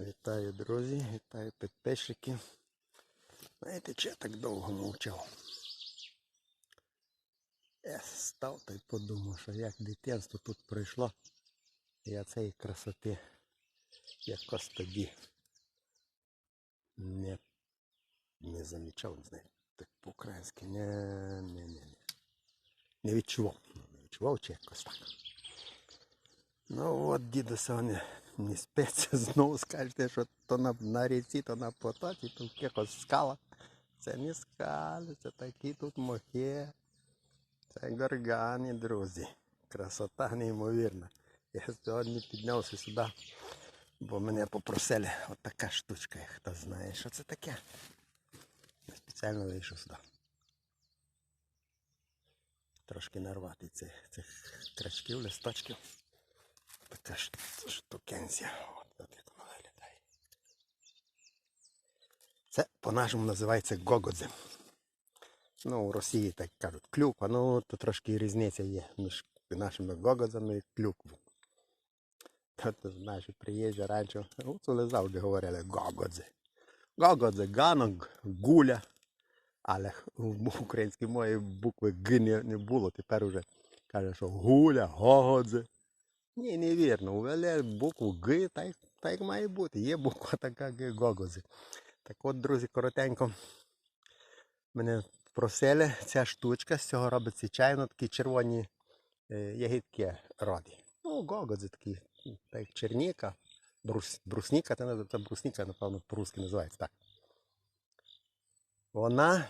Вітаю, друзі, вітаю підписчики. Знаєте, чи я так довго мовчав? Я став та й подумав, що як дитинство тут пройшло, я цієї красоти якось тоді не, не замічав, не знаю, так по-українськи, не, не, не, не. Не відчував. Ну, Не відчував чи якось так. Ну от дідуся вони не спиться, знову скажете, що то на, на ріці, то на потоці, то в якихось скалах. Це не скали, це такі тут мохи. Це горгани, друзі. Красота неймовірна. Я сьогодні піднявся сюди, бо мене попросили от штучка, хто знає, що це таке. Я спеціально вийшов сюди. Трошки нарвати цих, цих крачків, листочків. Така штукенція. От, як вона виглядає. Це по-нашому називається гогодзе. Ну, у Росії так кажуть клюква, ну то трошки різниця є між нашими гогодзами і клюквою. Тобто наші приїжджі раніше, гуцули завжди говорили гогодзе. Гогодзе, ганок, гуля. Але в українській мові букви Г не, було. Тепер вже каже, що гуля, гогодзе. Ні, невірно. Увели букву Г, так, так має бути. Є буква така Г гогодзи. Так от, друзі, коротенько. Мене просили, ця штучка, з цього робиться чайно, такі червоні е, ягідки роді. Ну, гогодзи такі, ну, так як черніка, брус, брусніка, це, це брусніка, напевно, по-русски називається так. Вона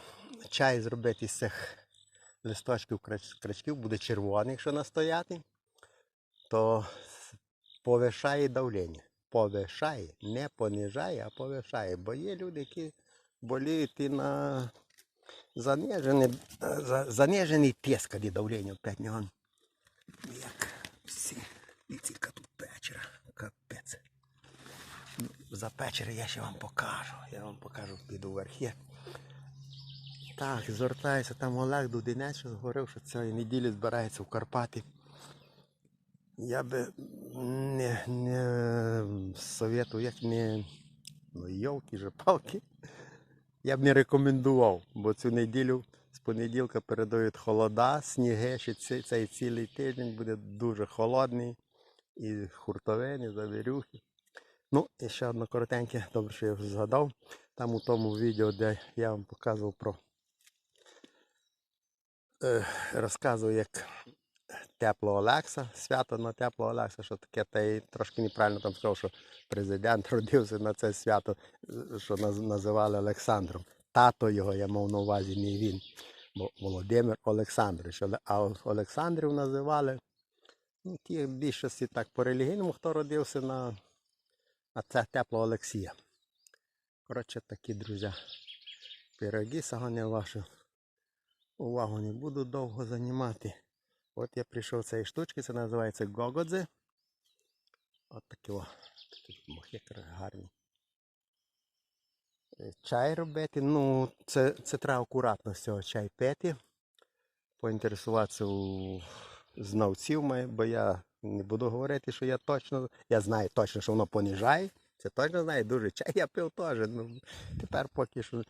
чай зробити з цих листочків крач- крачків буде червоний, якщо настояти, то повишає давлення. Повишає, не понижає, а повишає. Бо є люди, які боліють і на занижений, за- занижений тиск, де давлення опять нього. Як всі. Віціка тут печера. Капець. За печери я ще вам покажу. Я вам покажу, піду верхи. Так, звертаюся, там Олег Дудинець що говорив, що цієї неділі збирається в Карпати. Я би не, не советую, як не ну, же палки. Я б не рекомендував, бо цю неділю з понеділка передають холода, сніги, ще цей, цей цілий тиждень буде дуже холодний. І хуртовини, завірюхи. Ну, і ще одне коротеньке, добре, що я вже згадав. Там у тому відео, де я вам показував про е, розказував, як тепло Олекса, свято на тепло Олекса, що таке, та й трошки неправильно там сказав, що президент родився на це свято, що називали Олександром. Тато його я мав на увазі, не він. Бо Володимир Олександрович. А Олександрів називали ну, ті більшості так по релігійному, хто родився на, на це тепло Олексія. Коротше, такі друзі. Пироги сьогодні вашу увагу не буду довго займати. От я прийшов цієї штучки, це називається гогодзе. От такі о, такі мохи кра- гарні. Е, Чай робити, ну, це, це треба акуратно з цього чай пити. Поінтересуватися у знавців, бо я не буду говорити, що я точно. Я знаю точно, що воно понижає. Це точно знаю, дуже чай я пив теж. Ну, тепер поки що.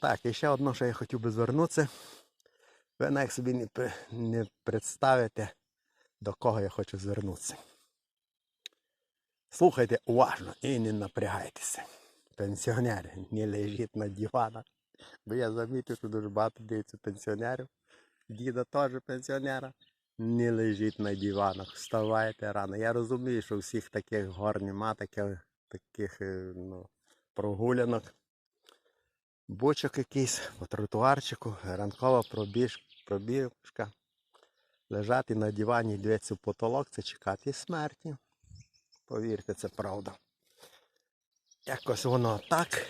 Так, і ще одне, що я хотів би звернутися. Ви навіть собі не, не представите, до кого я хочу звернутися. Слухайте уважно і не напрягайтеся. Пенсіонери, не лежіть на диванах. Бо я замітив, що дуже багато дивиться пенсіонерів. Діда теж пенсіонера. Не лежіть на диванах, вставайте рано. Я розумію, що всіх таких гор нема, таких, таких е, ну, прогулянок. Бочок якийсь по тротуарчику, ранкова пробіж, пробіжка. Лежати на дивані, дивитися в потолок, це чекати смерті. Повірте, це правда. Якось воно так.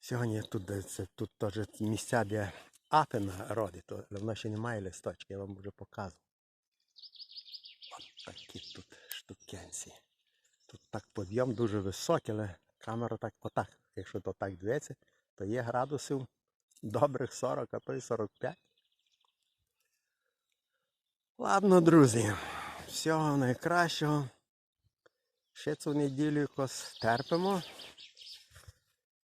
Сьогодні тут, це, тут теж місця, де апена родить, але воно ще немає листочки, я вам вже показував. От такі тут штукенці. Тут так підйом дуже високий, але камера так отак. Якщо то так дивиться, то є градусів добрих 40, а то й 45. Ладно, друзі, всього найкращого. Ще цю неділю якось терпимо.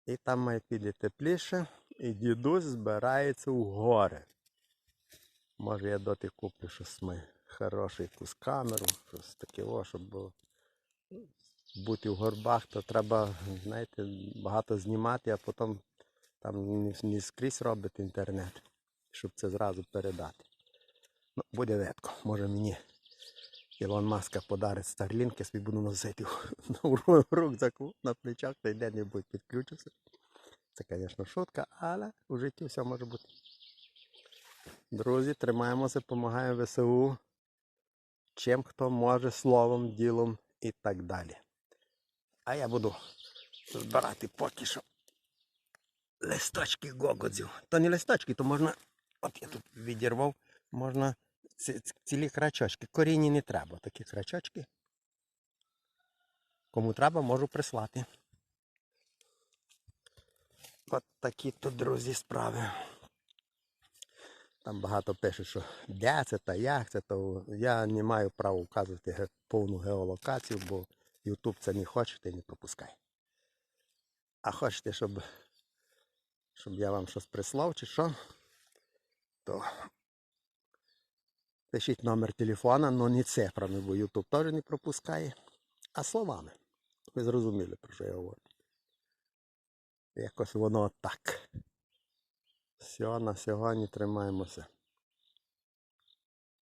І там має піде тепліше. І дідусь збирається у гори. Може я доти куплю щось ми хороше, якусь камеру, щось таке, щоб було. бути в горбах, то треба, знаєте, багато знімати, а потім там не, скрізь робить інтернет, щоб це зразу передати. Ну, буде ветко. Може мені Ілон Маска подарить Старлінки, собі буду носити в рюкзаку на плечах, та й де-небудь підключуся. Це, звісно, шутка, але у житті все може бути. Друзі, тримаємося, допомагаємо ВСУ. Чим хто може, словом, ділом і так далі. А я буду збирати поки що листочки гогодзів. То не листочки, то можна. От я тут відірвав, можна цілі крачочки. Корінні не треба, такі крачочки. Кому треба, можу прислати. От такі тут, друзі, справи. Там багато пишуть, що де це та як це, то я не маю права вказувати повну геолокацію, бо YouTube це не хоче, ти не пропускай. А хочете, щоб, щоб я вам щось прислав чи що, то пишіть номер телефона, але не цифрами, бо Ютуб теж не пропускає, а словами. Ви зрозуміли, про що я говорю. Якось воно так. Все, на сьогодні тримаємося.